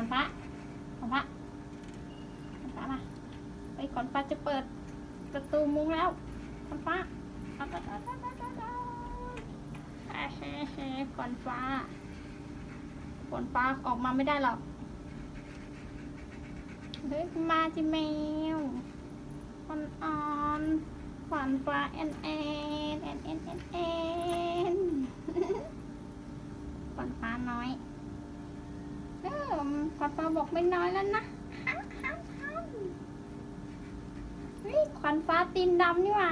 อนฟ้าก่อนฟ้าก่อนฟ้ามาไปก่อนฟ้าจะเปิดประตูมุ้งแล้วก่อนฟ้าก่อนฟ้าก่อนฟ้าออนฟ้าเฮ้เฮ้เฮ้ก่อนฟ้าก่อนฟ้าออกมาไม่ได้หรอกเฮ้ยมาจิแมวอ่อนอ่อนขวัญฟ้าแอนแอนแอนแอนแอนแอนก่อนฟ้าน้อย เอ อขวัญฟ้าบอกไม่น้อยแล้วนะฮัมฮัมฮัมเฮ้ยขวัญฟ้าตีนดำนี่หว่า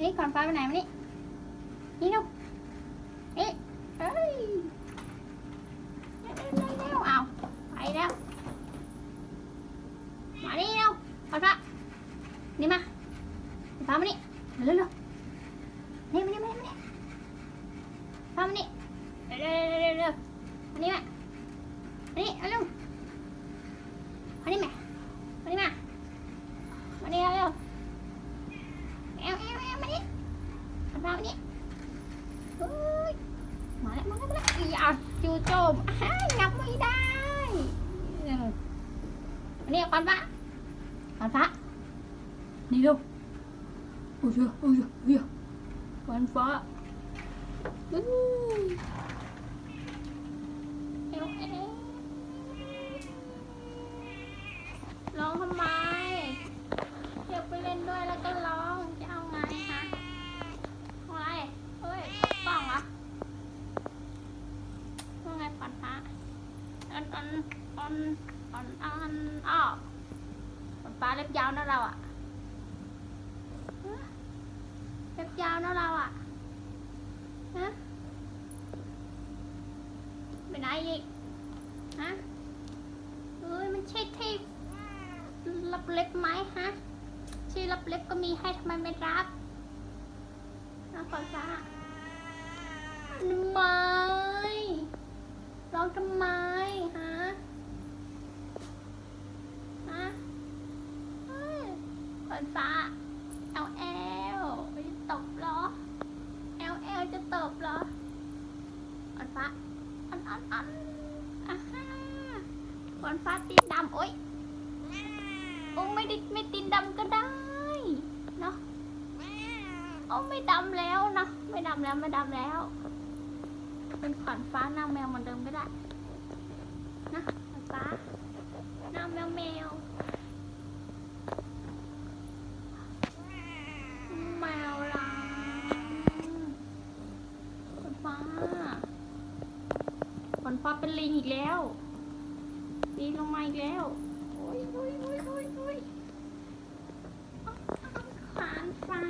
นี่ขวัญฟ้าไปไหนมานี่นี่ลูกเอ๊ะเฮ้ยเร็วเร็วเร็วเอาไปแล้ว มานี่เร็วขวัญฟ้านี่มาขวัญฟ้ามานี่เร็วเร็วๆนี่มานี่มานี่มานี่ฟ้ามานี่ มานี่มามานี่เอาเร็วมานี่มามานี่มามานี่เอาเร็วเอวเอวเอวมานี่มามานี่เฮ้ยมาแล้วมาแล้วมาแล้วอย่าจู่โจมอ้าวงับไม่ได้เออมานี่ควันฟ้าควันฟ้านี่เร็วโอ้ยโอ้ยโอ้ยควันฟ้าอื้อเอวเอว ร้องทำไมอยากไปเล่นด้วยแล้วก็ร้อง จะเอาไงฮะอะไรเฮ้ยกล่องเหรอว่าไงปันพระอันอันอันอันอันอ้อปันฟ้าเล็บยาวนะเราอะฮะเล็บยาวนะเราอะฮะ ไปไหน อีก ฮะ เอ้ย มันใช่ที่รับเล็บไหมฮะที่รับเล็บก็มีให้ทำไมไม่รับนะก่อนจ้าทำไมร้องทำไม ฮะ ฮะเฮ้ยก่อนจ้าเอลเอลจะตบเหรอเอลเอลจะตบเหรอก่อนฟ้า อันอันอันอ่าฮะฝนฟ้าตีนดำโอ๊ยโอ้ไม่ได้ไม่ตีนดำก็ได้เนาะโอ้ไม่ดำแล้วนะไม่ดำแล้วไม่ดำแล้ว เป็นขวัญฟ้าหน้าแมวเหมือนเดิมก็ได้นะขวัญฟ้าหน้าแมวแมวแมวลาขวัญฟ้า มันความเป็นลิงอีกแล้วปีนลงมาอีกแล้ว โอ้ยโอ้ยโอ้ยโอ้ยโอ้ยขานฟ้า